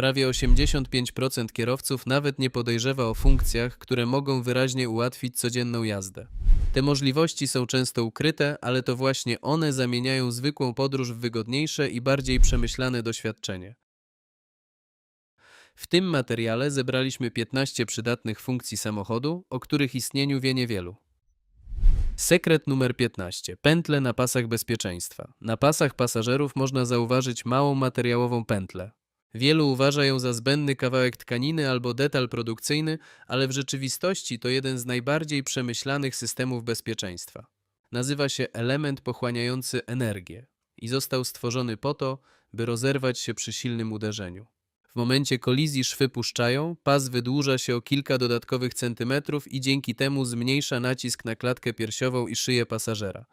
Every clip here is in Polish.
Prawie 85% kierowców nawet nie podejrzewa o funkcjach, które mogą wyraźnie ułatwić codzienną jazdę. Te możliwości są często ukryte, ale to właśnie one zamieniają zwykłą podróż w wygodniejsze i bardziej przemyślane doświadczenie. W tym materiale zebraliśmy 15 przydatnych funkcji samochodu, o których istnieniu wie niewielu. Sekret numer 15. Pętle na pasach bezpieczeństwa. Na pasach pasażerów można zauważyć małą materiałową pętlę. Wielu uważa ją za zbędny kawałek tkaniny albo detal produkcyjny, ale w rzeczywistości to jeden z najbardziej przemyślanych systemów bezpieczeństwa. Nazywa się element pochłaniający energię i został stworzony po to, by rozerwać się przy silnym uderzeniu. W momencie kolizji szwy puszczają, pas wydłuża się o kilka dodatkowych centymetrów i dzięki temu zmniejsza nacisk na klatkę piersiową i szyję pasażera.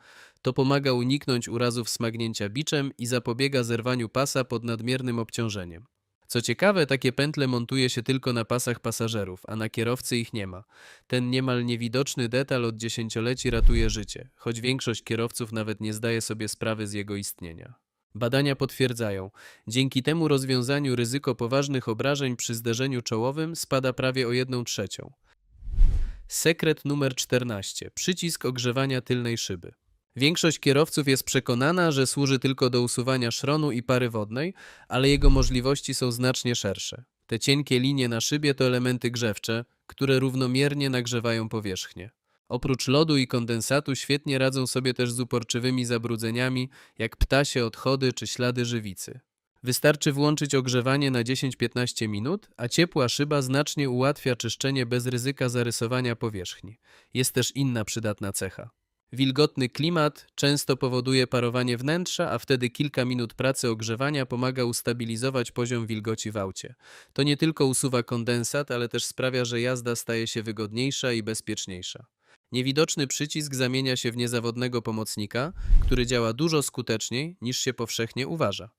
To pomaga uniknąć urazów smagnięcia biczem i zapobiega zerwaniu pasa pod nadmiernym obciążeniem. Co ciekawe, takie pętle montuje się tylko na pasach pasażerów, a na kierowcy ich nie ma. Ten niemal niewidoczny detal od dziesięcioleci ratuje życie, choć większość kierowców nawet nie zdaje sobie sprawy z jego istnienia. Badania potwierdzają, dzięki temu rozwiązaniu ryzyko poważnych obrażeń przy zderzeniu czołowym spada prawie o 1 trzecią. Sekret numer 14. Przycisk ogrzewania tylnej szyby. Większość kierowców jest przekonana, że służy tylko do usuwania szronu i pary wodnej, ale jego możliwości są znacznie szersze. Te cienkie linie na szybie to elementy grzewcze, które równomiernie nagrzewają powierzchnię. Oprócz lodu i kondensatu świetnie radzą sobie też z uporczywymi zabrudzeniami, jak ptasie odchody czy ślady żywicy. Wystarczy włączyć ogrzewanie na 10-15 minut, a ciepła szyba znacznie ułatwia czyszczenie bez ryzyka zarysowania powierzchni. Jest też inna przydatna cecha. Wilgotny klimat często powoduje parowanie wnętrza, a wtedy kilka minut pracy ogrzewania pomaga ustabilizować poziom wilgoci w aucie. To nie tylko usuwa kondensat, ale też sprawia, że jazda staje się wygodniejsza i bezpieczniejsza. Niewidoczny przycisk zamienia się w niezawodnego pomocnika, który działa dużo skuteczniej niż się powszechnie uważa.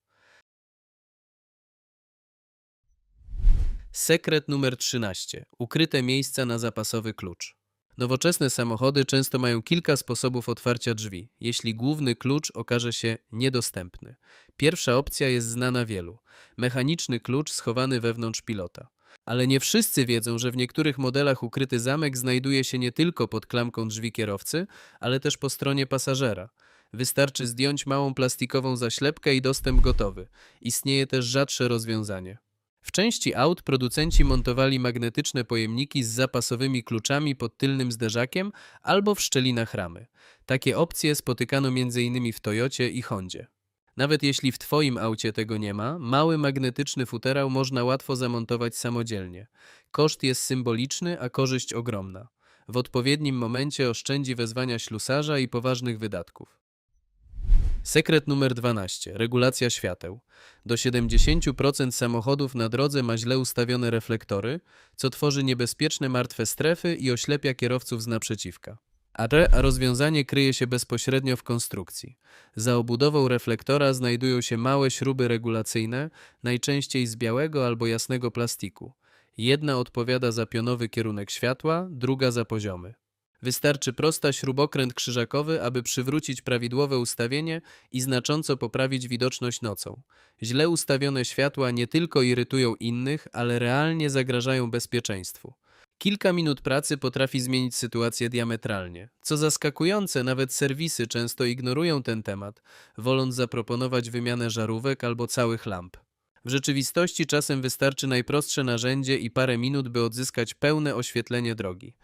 Sekret numer 13. Ukryte miejsca na zapasowy klucz. Nowoczesne samochody często mają kilka sposobów otwarcia drzwi, jeśli główny klucz okaże się niedostępny. Pierwsza opcja jest znana wielu. Mechaniczny klucz schowany wewnątrz pilota. Ale nie wszyscy wiedzą, że w niektórych modelach ukryty zamek znajduje się nie tylko pod klamką drzwi kierowcy, ale też po stronie pasażera. Wystarczy zdjąć małą plastikową zaślepkę i dostęp gotowy. Istnieje też rzadsze rozwiązanie. W części aut producenci montowali magnetyczne pojemniki z zapasowymi kluczami pod tylnym zderzakiem albo w szczelinach ramy. Takie opcje spotykano m.in. w Toyocie i Hondzie. Nawet jeśli w Twoim aucie tego nie ma, mały magnetyczny futerał można łatwo zamontować samodzielnie. Koszt jest symboliczny, a korzyść ogromna. W odpowiednim momencie oszczędzi wezwania ślusarza i poważnych wydatków. Sekret numer 12. Regulacja świateł. Do 70% samochodów na drodze ma źle ustawione reflektory, co tworzy niebezpieczne martwe strefy i oślepia kierowców z naprzeciwka. A rozwiązanie kryje się bezpośrednio w konstrukcji. Za obudową reflektora znajdują się małe śruby regulacyjne, najczęściej z białego albo jasnego plastiku. Jedna odpowiada za pionowy kierunek światła, druga za poziomy. Wystarczy prosta śrubokręt krzyżakowy, aby przywrócić prawidłowe ustawienie i znacząco poprawić widoczność nocą. Źle ustawione światła nie tylko irytują innych, ale realnie zagrażają bezpieczeństwu. Kilka minut pracy potrafi zmienić sytuację diametralnie. Co zaskakujące, nawet serwisy często ignorują ten temat, woląc zaproponować wymianę żarówek albo całych lamp. W rzeczywistości czasem wystarczy najprostsze narzędzie i parę minut, by odzyskać pełne oświetlenie drogi.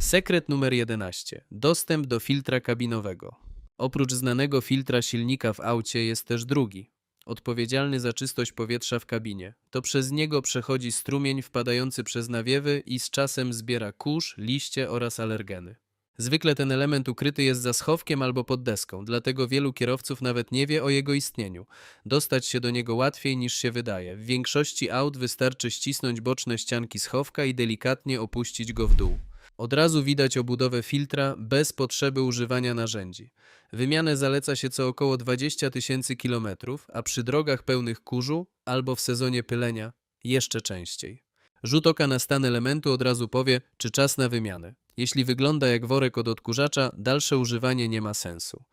Sekret numer 11. Dostęp do filtra kabinowego. Oprócz znanego filtra silnika w aucie jest też drugi, odpowiedzialny za czystość powietrza w kabinie. To przez niego przechodzi strumień wpadający przez nawiewy i z czasem zbiera kurz, liście oraz alergeny. Zwykle ten element ukryty jest za schowkiem albo pod deską, dlatego wielu kierowców nawet nie wie o jego istnieniu. Dostać się do niego łatwiej niż się wydaje. W większości aut wystarczy ścisnąć boczne ścianki schowka i delikatnie opuścić go w dół. Od razu widać obudowę filtra bez potrzeby używania narzędzi. Wymianę zaleca się co około 20 tysięcy kilometrów, a przy drogach pełnych kurzu albo w sezonie pylenia jeszcze częściej. Rzut oka na stan elementu od razu powie, czy czas na wymianę. Jeśli wygląda jak worek od odkurzacza, dalsze używanie nie ma sensu.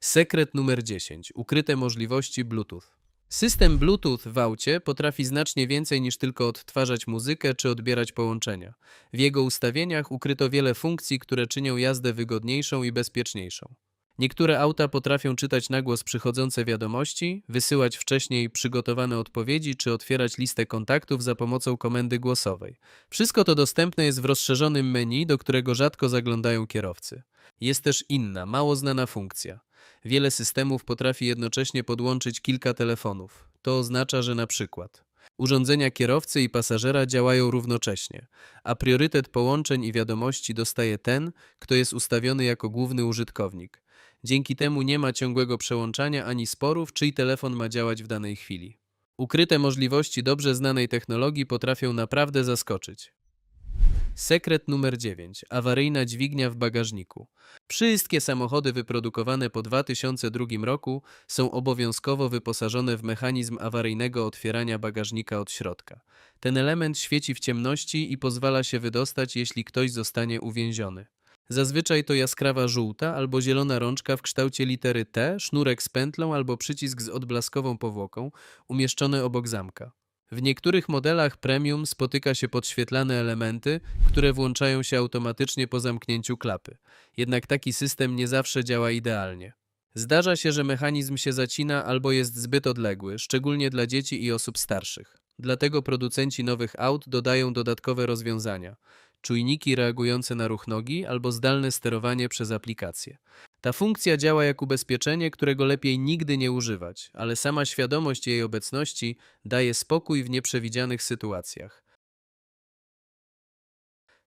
Sekret numer 10. Ukryte możliwości Bluetooth. System Bluetooth w aucie potrafi znacznie więcej niż tylko odtwarzać muzykę czy odbierać połączenia. W jego ustawieniach ukryto wiele funkcji, które czynią jazdę wygodniejszą i bezpieczniejszą. Niektóre auta potrafią czytać na głos przychodzące wiadomości, wysyłać wcześniej przygotowane odpowiedzi czy otwierać listę kontaktów za pomocą komendy głosowej. Wszystko to dostępne jest w rozszerzonym menu, do którego rzadko zaglądają kierowcy. Jest też inna, mało znana funkcja. Wiele systemów potrafi jednocześnie podłączyć kilka telefonów. To oznacza, że na przykład urządzenia kierowcy i pasażera działają równocześnie, a priorytet połączeń i wiadomości dostaje ten, kto jest ustawiony jako główny użytkownik. Dzięki temu nie ma ciągłego przełączania ani sporów, czyj telefon ma działać w danej chwili. Ukryte możliwości dobrze znanej technologii potrafią naprawdę zaskoczyć. Sekret numer 9. Awaryjna dźwignia w bagażniku. Wszystkie samochody wyprodukowane po 2002 roku są obowiązkowo wyposażone w mechanizm awaryjnego otwierania bagażnika od środka. Ten element świeci w ciemności i pozwala się wydostać, jeśli ktoś zostanie uwięziony. Zazwyczaj to jaskrawa żółta albo zielona rączka w kształcie litery T, sznurek z pętlą albo przycisk z odblaskową powłoką umieszczony obok zamka. W niektórych modelach premium spotyka się podświetlane elementy, które włączają się automatycznie po zamknięciu klapy. Jednak taki system nie zawsze działa idealnie. Zdarza się, że mechanizm się zacina albo jest zbyt odległy, szczególnie dla dzieci i osób starszych. Dlatego producenci nowych aut dodają dodatkowe rozwiązania czujniki reagujące na ruch nogi albo zdalne sterowanie przez aplikację. Ta funkcja działa jak ubezpieczenie, którego lepiej nigdy nie używać, ale sama świadomość jej obecności daje spokój w nieprzewidzianych sytuacjach.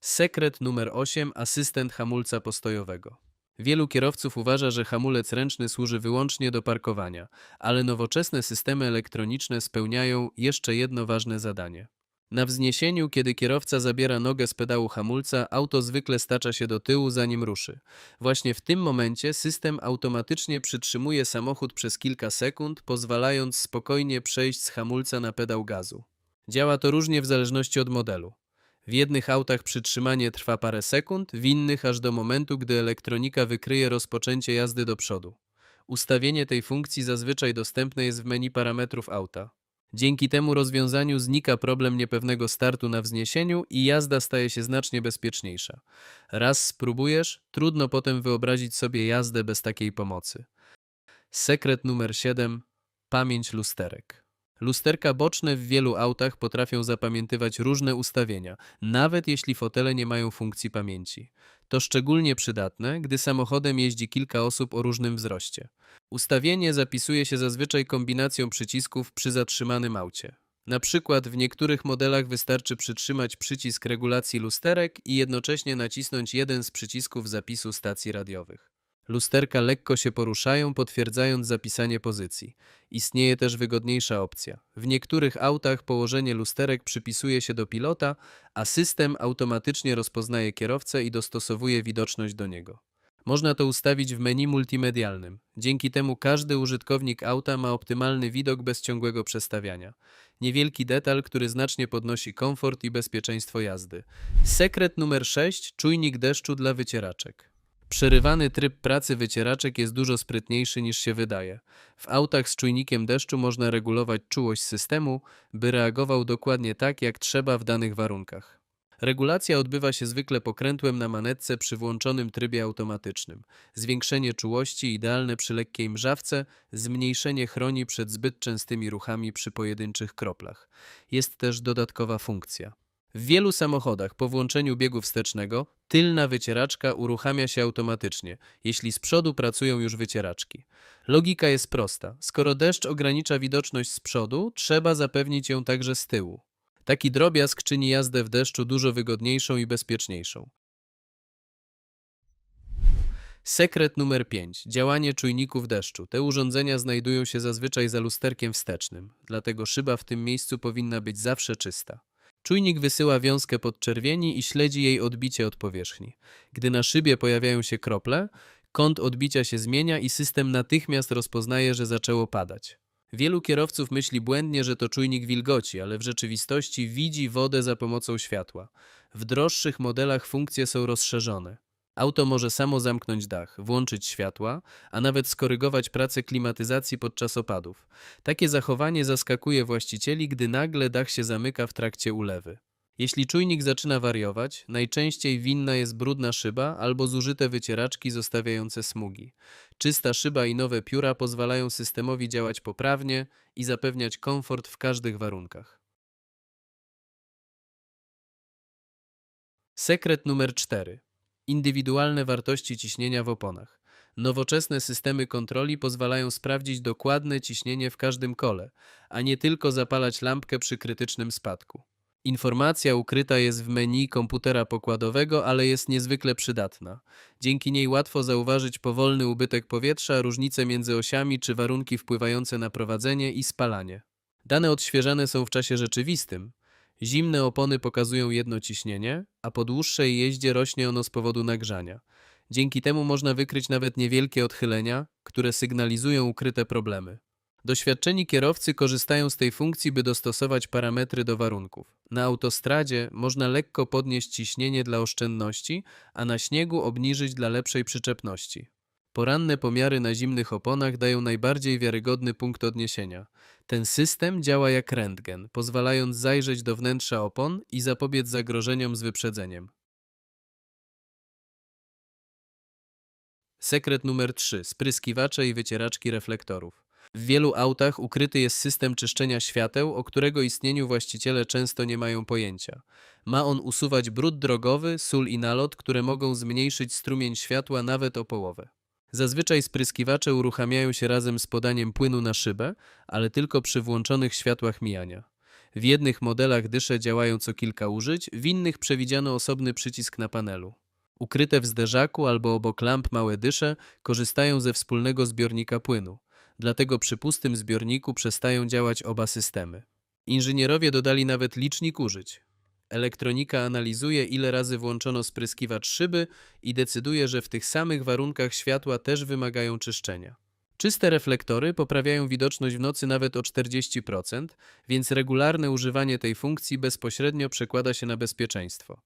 Sekret numer 8. Asystent hamulca postojowego. Wielu kierowców uważa, że hamulec ręczny służy wyłącznie do parkowania, ale nowoczesne systemy elektroniczne spełniają jeszcze jedno ważne zadanie. Na wzniesieniu, kiedy kierowca zabiera nogę z pedału hamulca, auto zwykle stacza się do tyłu, zanim ruszy. Właśnie w tym momencie system automatycznie przytrzymuje samochód przez kilka sekund, pozwalając spokojnie przejść z hamulca na pedał gazu. Działa to różnie w zależności od modelu. W jednych autach przytrzymanie trwa parę sekund, w innych aż do momentu, gdy elektronika wykryje rozpoczęcie jazdy do przodu. Ustawienie tej funkcji zazwyczaj dostępne jest w menu parametrów auta. Dzięki temu rozwiązaniu znika problem niepewnego startu na wzniesieniu i jazda staje się znacznie bezpieczniejsza. Raz spróbujesz, trudno potem wyobrazić sobie jazdę bez takiej pomocy. Sekret numer 7. Pamięć lusterek. Lusterka boczne w wielu autach potrafią zapamiętywać różne ustawienia, nawet jeśli fotele nie mają funkcji pamięci. To szczególnie przydatne, gdy samochodem jeździ kilka osób o różnym wzroście. Ustawienie zapisuje się zazwyczaj kombinacją przycisków przy zatrzymanym aucie. Na przykład w niektórych modelach wystarczy przytrzymać przycisk regulacji lusterek i jednocześnie nacisnąć jeden z przycisków zapisu stacji radiowych. Lusterka lekko się poruszają, potwierdzając zapisanie pozycji. Istnieje też wygodniejsza opcja. W niektórych autach położenie lusterek przypisuje się do pilota, a system automatycznie rozpoznaje kierowcę i dostosowuje widoczność do niego. Można to ustawić w menu multimedialnym. Dzięki temu każdy użytkownik auta ma optymalny widok bez ciągłego przestawiania. Niewielki detal, który znacznie podnosi komfort i bezpieczeństwo jazdy. Sekret numer 6. Czujnik deszczu dla wycieraczek. Przerywany tryb pracy wycieraczek jest dużo sprytniejszy niż się wydaje. W autach z czujnikiem deszczu można regulować czułość systemu, by reagował dokładnie tak, jak trzeba w danych warunkach. Regulacja odbywa się zwykle pokrętłem na manetce przy włączonym trybie automatycznym. Zwiększenie czułości idealne przy lekkiej mrzawce, zmniejszenie chroni przed zbyt częstymi ruchami przy pojedynczych kroplach. Jest też dodatkowa funkcja. W wielu samochodach po włączeniu biegu wstecznego tylna wycieraczka uruchamia się automatycznie, jeśli z przodu pracują już wycieraczki. Logika jest prosta. Skoro deszcz ogranicza widoczność z przodu, trzeba zapewnić ją także z tyłu. Taki drobiazg czyni jazdę w deszczu dużo wygodniejszą i bezpieczniejszą. Sekret numer 5. Działanie czujników deszczu. Te urządzenia znajdują się zazwyczaj za lusterkiem wstecznym, dlatego szyba w tym miejscu powinna być zawsze czysta. Czujnik wysyła wiązkę podczerwieni i śledzi jej odbicie od powierzchni. Gdy na szybie pojawiają się krople, kąt odbicia się zmienia i system natychmiast rozpoznaje, że zaczęło padać. Wielu kierowców myśli błędnie, że to czujnik wilgoci, ale w rzeczywistości widzi wodę za pomocą światła. W droższych modelach funkcje są rozszerzone. Auto może samo zamknąć dach, włączyć światła, a nawet skorygować pracę klimatyzacji podczas opadów. Takie zachowanie zaskakuje właścicieli, gdy nagle dach się zamyka w trakcie ulewy. Jeśli czujnik zaczyna wariować, najczęściej winna jest brudna szyba albo zużyte wycieraczki zostawiające smugi. Czysta szyba i nowe pióra pozwalają systemowi działać poprawnie i zapewniać komfort w każdych warunkach. Sekret numer 4. Indywidualne wartości ciśnienia w oponach. Nowoczesne systemy kontroli pozwalają sprawdzić dokładne ciśnienie w każdym kole, a nie tylko zapalać lampkę przy krytycznym spadku. Informacja ukryta jest w menu komputera pokładowego, ale jest niezwykle przydatna. Dzięki niej łatwo zauważyć powolny ubytek powietrza, różnice między osiami czy warunki wpływające na prowadzenie i spalanie. Dane odświeżane są w czasie rzeczywistym. Zimne opony pokazują jedno ciśnienie, a po dłuższej jeździe rośnie ono z powodu nagrzania. Dzięki temu można wykryć nawet niewielkie odchylenia, które sygnalizują ukryte problemy. Doświadczeni kierowcy korzystają z tej funkcji, by dostosować parametry do warunków. Na autostradzie można lekko podnieść ciśnienie dla oszczędności, a na śniegu obniżyć dla lepszej przyczepności. Poranne pomiary na zimnych oponach dają najbardziej wiarygodny punkt odniesienia. Ten system działa jak rentgen, pozwalając zajrzeć do wnętrza opon i zapobiec zagrożeniom z wyprzedzeniem. Sekret numer 3. Spryskiwacze i wycieraczki reflektorów. W wielu autach ukryty jest system czyszczenia świateł, o którego istnieniu właściciele często nie mają pojęcia. Ma on usuwać brud drogowy, sól i nalot, które mogą zmniejszyć strumień światła nawet o połowę. Zazwyczaj spryskiwacze uruchamiają się razem z podaniem płynu na szybę, ale tylko przy włączonych światłach mijania. W jednych modelach dysze działają co kilka użyć, w innych przewidziano osobny przycisk na panelu. Ukryte w zderzaku albo obok lamp małe dysze korzystają ze wspólnego zbiornika płynu dlatego przy pustym zbiorniku przestają działać oba systemy. Inżynierowie dodali nawet licznik użyć. Elektronika analizuje, ile razy włączono spryskiwacz szyby i decyduje, że w tych samych warunkach światła też wymagają czyszczenia. Czyste reflektory poprawiają widoczność w nocy nawet o 40%, więc regularne używanie tej funkcji bezpośrednio przekłada się na bezpieczeństwo.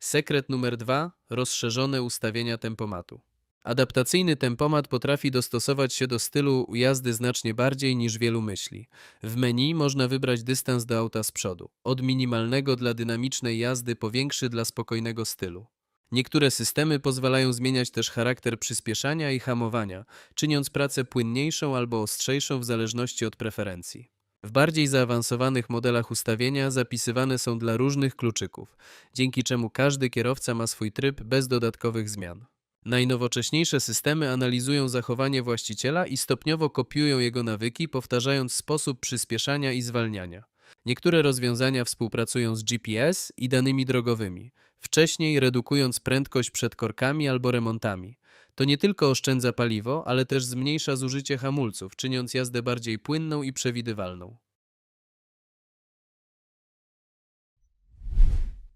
Sekret numer dwa: rozszerzone ustawienia tempomatu. Adaptacyjny tempomat potrafi dostosować się do stylu jazdy znacznie bardziej niż wielu myśli. W menu można wybrać dystans do auta z przodu, od minimalnego dla dynamicznej jazdy po większy dla spokojnego stylu. Niektóre systemy pozwalają zmieniać też charakter przyspieszania i hamowania, czyniąc pracę płynniejszą albo ostrzejszą w zależności od preferencji. W bardziej zaawansowanych modelach ustawienia zapisywane są dla różnych kluczyków, dzięki czemu każdy kierowca ma swój tryb bez dodatkowych zmian. Najnowocześniejsze systemy analizują zachowanie właściciela i stopniowo kopiują jego nawyki, powtarzając sposób przyspieszania i zwalniania. Niektóre rozwiązania współpracują z GPS i danymi drogowymi, wcześniej redukując prędkość przed korkami albo remontami. To nie tylko oszczędza paliwo, ale też zmniejsza zużycie hamulców, czyniąc jazdę bardziej płynną i przewidywalną.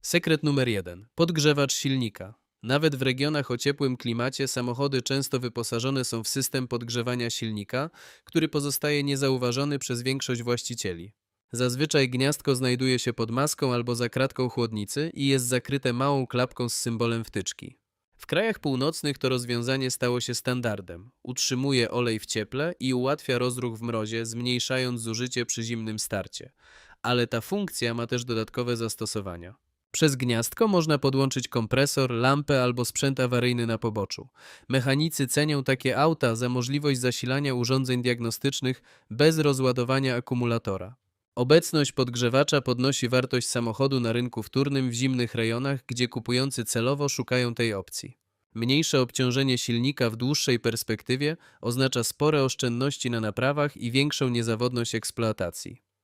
Sekret numer jeden: Podgrzewacz silnika. Nawet w regionach o ciepłym klimacie samochody często wyposażone są w system podgrzewania silnika, który pozostaje niezauważony przez większość właścicieli. Zazwyczaj gniazdko znajduje się pod maską albo za kratką chłodnicy i jest zakryte małą klapką z symbolem wtyczki. W krajach północnych to rozwiązanie stało się standardem. Utrzymuje olej w cieple i ułatwia rozruch w mrozie, zmniejszając zużycie przy zimnym starcie. Ale ta funkcja ma też dodatkowe zastosowania. Przez gniazdko można podłączyć kompresor, lampę albo sprzęt awaryjny na poboczu. Mechanicy cenią takie auta za możliwość zasilania urządzeń diagnostycznych bez rozładowania akumulatora. Obecność podgrzewacza podnosi wartość samochodu na rynku wtórnym w zimnych rejonach, gdzie kupujący celowo szukają tej opcji. Mniejsze obciążenie silnika w dłuższej perspektywie oznacza spore oszczędności na naprawach i większą niezawodność eksploatacji.